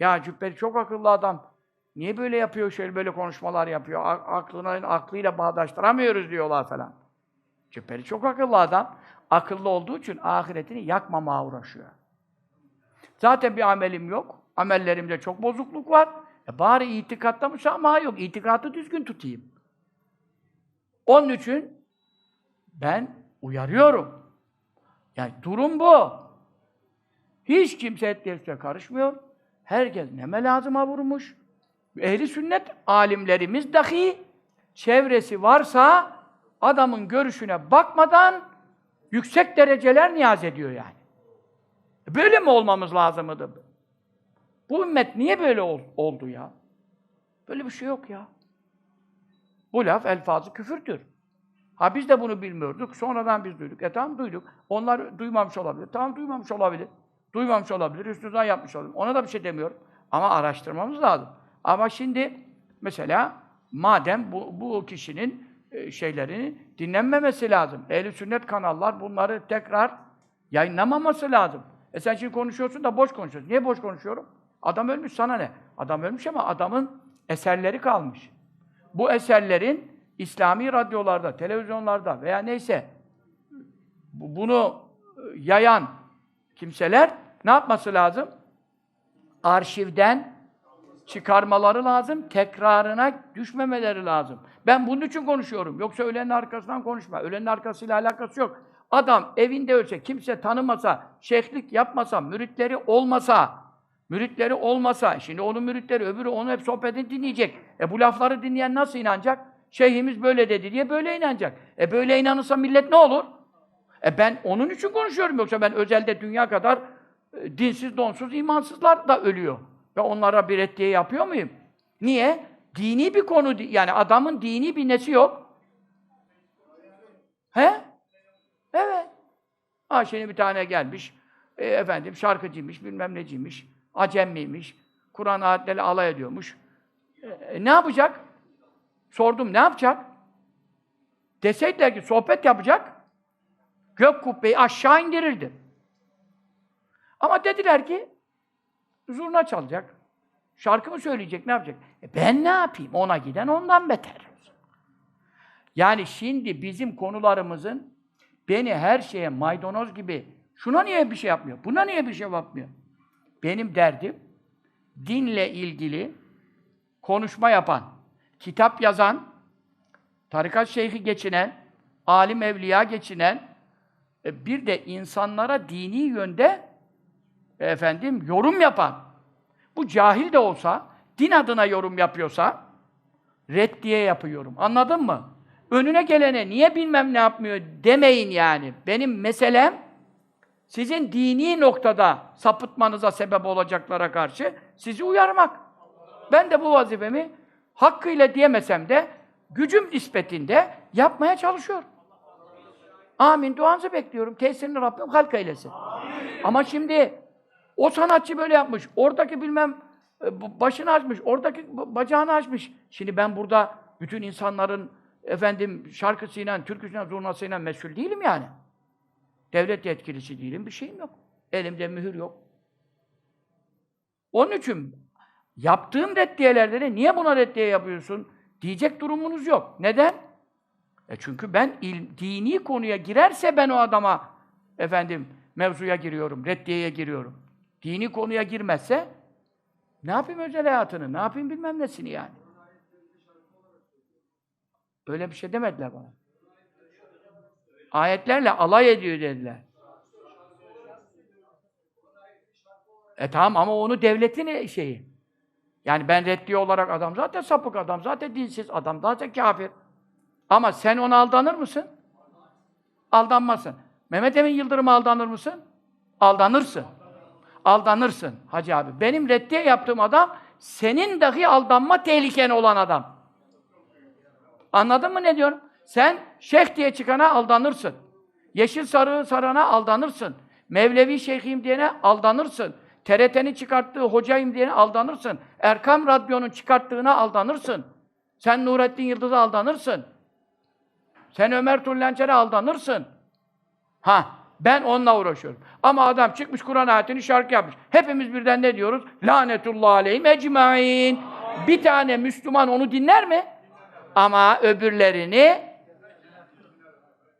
Ya Cübbeli çok akıllı adam. Niye böyle yapıyor, şöyle böyle konuşmalar yapıyor? Aklına, aklıyla bağdaştıramıyoruz diyorlar falan. Cübbeli çok akıllı adam. Akıllı olduğu için ahiretini yakmamaya uğraşıyor. Zaten bir amelim yok. Amellerimde çok bozukluk var. E bari itikatta müsamaha yok. İtikatı düzgün tutayım. Onun için ben uyarıyorum. Yani durum bu. Hiç kimse etkiye karışmıyor. Herkes neme lazıma vurmuş. Ehli sünnet alimlerimiz dahi çevresi varsa adamın görüşüne bakmadan yüksek dereceler niyaz ediyor yani. Böyle mi olmamız lazımdı? Bu ümmet niye böyle ol- oldu ya? Böyle bir şey yok ya. Bu laf elfazı küfürdür. Ha biz de bunu bilmiyorduk. Sonradan biz duyduk. E tamam duyduk. Onlar duymamış olabilir. Tamam duymamış olabilir. Duymamış olabilir. Üstünden yapmış olabilir. Ona da bir şey demiyorum. Ama araştırmamız lazım. Ama şimdi mesela madem bu, bu kişinin e, şeylerini dinlenmemesi lazım. Ehli sünnet kanallar bunları tekrar yayınlamaması lazım. E sen şimdi konuşuyorsun da boş konuşuyorsun. Niye boş konuşuyorum? Adam ölmüş sana ne? Adam ölmüş ama adamın eserleri kalmış. Bu eserlerin İslami radyolarda, televizyonlarda veya neyse bu- bunu e, yayan kimseler ne yapması lazım? Arşivden çıkarmaları lazım, tekrarına düşmemeleri lazım. Ben bunun için konuşuyorum. Yoksa ölenin arkasından konuşma. Ölenin arkasıyla alakası yok. Adam evinde ölse, kimse tanımasa, şeyhlik yapmasa, müritleri olmasa, müritleri olmasa, şimdi onun müritleri, öbürü onun hep sohbetini dinleyecek. E bu lafları dinleyen nasıl inanacak? Şeyhimiz böyle dedi diye böyle inanacak. E böyle inanırsa millet ne olur? E ben onun için konuşuyorum yoksa ben özelde dünya kadar dinsiz, donsuz, imansızlar da ölüyor. Ve onlara bir reddiye yapıyor muyum? Niye? Dini bir konu, yani adamın dini bir nesi yok. He? Evet. Ha şimdi bir tane gelmiş, e, efendim şarkıcıymış, bilmem neciymiş, acemmiymiş, Kur'an ayetleri alay ediyormuş. E, e, ne yapacak? Sordum, ne yapacak? Deseydiler ki sohbet yapacak, gök kubbeyi aşağı indirirdi. Ama dediler ki, zurna çalacak, şarkı mı söyleyecek, ne yapacak? E ben ne yapayım? Ona giden ondan beter. Yani şimdi bizim konularımızın beni her şeye maydanoz gibi şuna niye bir şey yapmıyor, buna niye bir şey yapmıyor? Benim derdim dinle ilgili konuşma yapan, kitap yazan, tarikat şeyhi geçinen, alim evliya geçinen, e, bir de insanlara dini yönde efendim yorum yapan. Bu cahil de olsa, din adına yorum yapıyorsa reddiye yapıyorum. Anladın mı? Önüne gelene niye bilmem ne yapmıyor demeyin yani. Benim meselem sizin dini noktada sapıtmanıza sebep olacaklara karşı sizi uyarmak. Ben de bu vazifemi hakkıyla diyemesem de gücüm nispetinde yapmaya çalışıyorum. Amin. Duanızı bekliyorum. Tesirini Rabbim halk eylesin. Ama şimdi o sanatçı böyle yapmış. Oradaki bilmem e, başını açmış. Oradaki bacağını açmış. Şimdi ben burada bütün insanların efendim şarkısıyla, türküsüyle, zurnasıyla meşgul değilim yani. Devlet yetkilisi değilim. Bir şeyim yok. Elimde mühür yok. Onun için yaptığım reddiyelerde de niye buna reddiye yapıyorsun diyecek durumunuz yok. Neden? E çünkü ben il, dini konuya girerse ben o adama efendim mevzuya giriyorum, reddiyeye giriyorum. Dini konuya girmezse ne yapayım özel hayatını, ne yapayım bilmem nesini yani. Öyle bir şey demediler bana. Ayetlerle alay ediyor dediler. E tamam ama onu devletin şeyi. Yani ben reddiye olarak adam zaten sapık adam, zaten dinsiz adam, zaten kafir. Ama sen ona aldanır mısın? Aldanmasın. Mehmet Emin Yıldırım'a aldanır mısın? Aldanırsın. Aldanırsın Hacı abi. Benim reddiye yaptığım adam senin dahi aldanma tehliken olan adam. Anladın mı ne diyorum? Sen şeyh diye çıkana aldanırsın. Yeşil sarığı sarana aldanırsın. Mevlevi şeyhiyim diyene aldanırsın. TRT'nin çıkarttığı hocayım diyene aldanırsın. Erkam Radyo'nun çıkarttığına aldanırsın. Sen Nurettin Yıldız'a aldanırsın. Sen Ömer Tullençer'e aldanırsın. Ha, Ben onunla uğraşıyorum. Ama adam çıkmış Kur'an ayetini şarkı yapmış. Hepimiz birden ne diyoruz? Lanetullah aleyhim ecmain. Bir tane Müslüman onu dinler mi? Ama öbürlerini